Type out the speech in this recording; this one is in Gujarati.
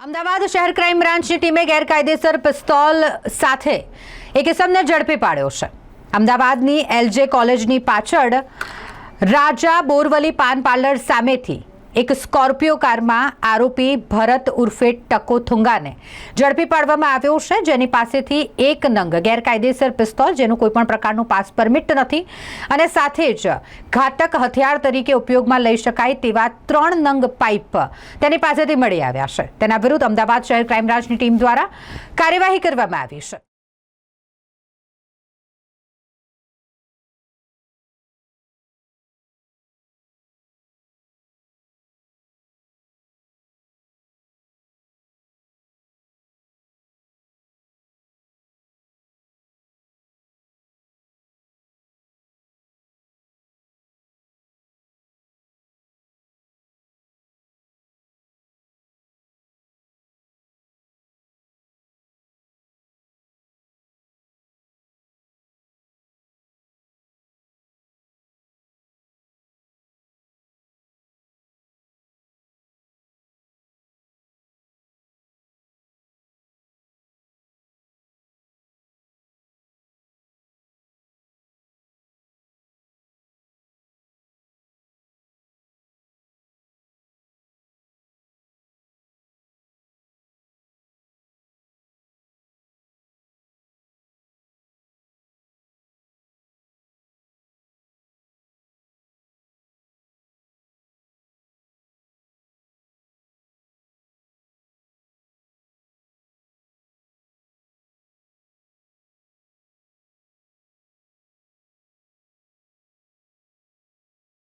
અમદાવાદ શહેર ક્રાઇમ બ્રાન્ચની ટીમે ગેરકાયદેસર પિસ્તોલ સાથે એક ઇસમને ઝડપી પાડ્યો છે. અમદાવાદની એલજે કોલેજની પાછળ રાજા બોરવલી પાન પાર્લર સામેથી એક સ્કોર્પિયો કારમાં આરોપી ભરત ઉર્ફે ટકો થુંગાને ઝડપી પાડવામાં આવ્યો છે, જેની પાસેથી એક નંગ ગેરકાયદેસર પિસ્તોલ, જેનું કોઈપણ પ્રકારનું પાસ પરમિટ નથી અને સાથે જ ઘાતક હથિયાર તરીકે ઉપયોગમાં લઈ શકાય તેવા ત્રણ નંગ પાઇપ તેની પાસેથી મળી આવ્યા છે. તેના વિરુદ્ધ અમદાવાદ શહેર ક્રાઇમ બ્રાન્ચની ટીમ દ્વારા કાર્યવાહી કરવામાં આવી છે.